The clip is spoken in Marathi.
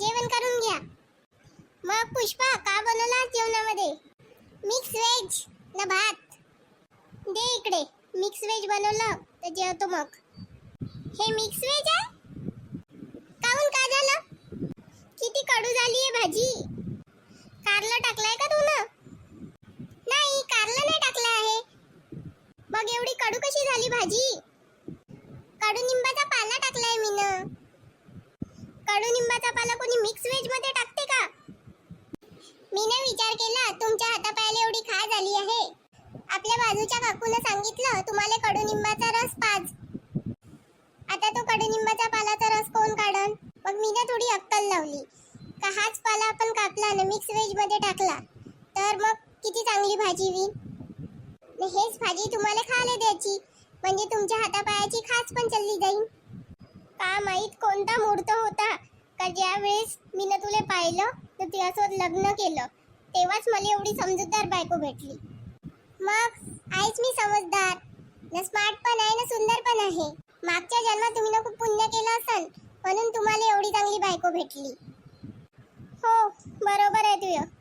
जेवण करून घ्या. मग पुष्पा का बनवला जेवणामध्ये? मिक्स व्हेज ना भात? दे इकडे. मिक्स व्हेज बनवलं तर जेवतो मग. हे मिक्स व्हेज आहे? काहून का झालं? किती कडू झाली आहे भाजी? कारलं टाकलाय का तू ना? नाही कारलं नाही टाकलं आहे. मग एवढी कडू कशी झाली भाजी? कडुनिंबाचा पाला टाकलाय कडुनिंबाचा पाला कोणी मिक्स व्हेजमध्ये टाकते का? मी ना विचार केला तुमच्या हातापायाला एवढी खा झाली आहे. आपल्या बाजूच्या काकूनं सांगितलं तुम्हाला कडुनिंबाचा रस पाज. आता तो कडुनिंबाचा पालाचा रस कोण काढन? मग मी ना थोडी अक्कल लावली. का हाच पाला आपण कापला ना मिक्स व्हेजमध्ये टाकला? तर मग किती चांगली भाजी होईल? हेच भाजी तुम्हाला खायला द्यायची. म्हणजे तुमच्या हातापायाची खास पण चालली जाईल. का माहीत कोणता मुहूर्त होता? का ज्या वेळेस मी ना तुला पाहिलं तर तिच्यासोबत लग्न केलं तेव्हाच मला एवढी समजूतदार बायको भेटली. मग आईच मी समजदार. न स्मार्ट पण आहे ना सुंदर पण आहे. मागच्या जन्मात तुम्ही ना खूप पुण्य केलं असाल म्हणून तुम्हाला एवढी चांगली बायको भेटली. हो बरोबर आहे तुझं.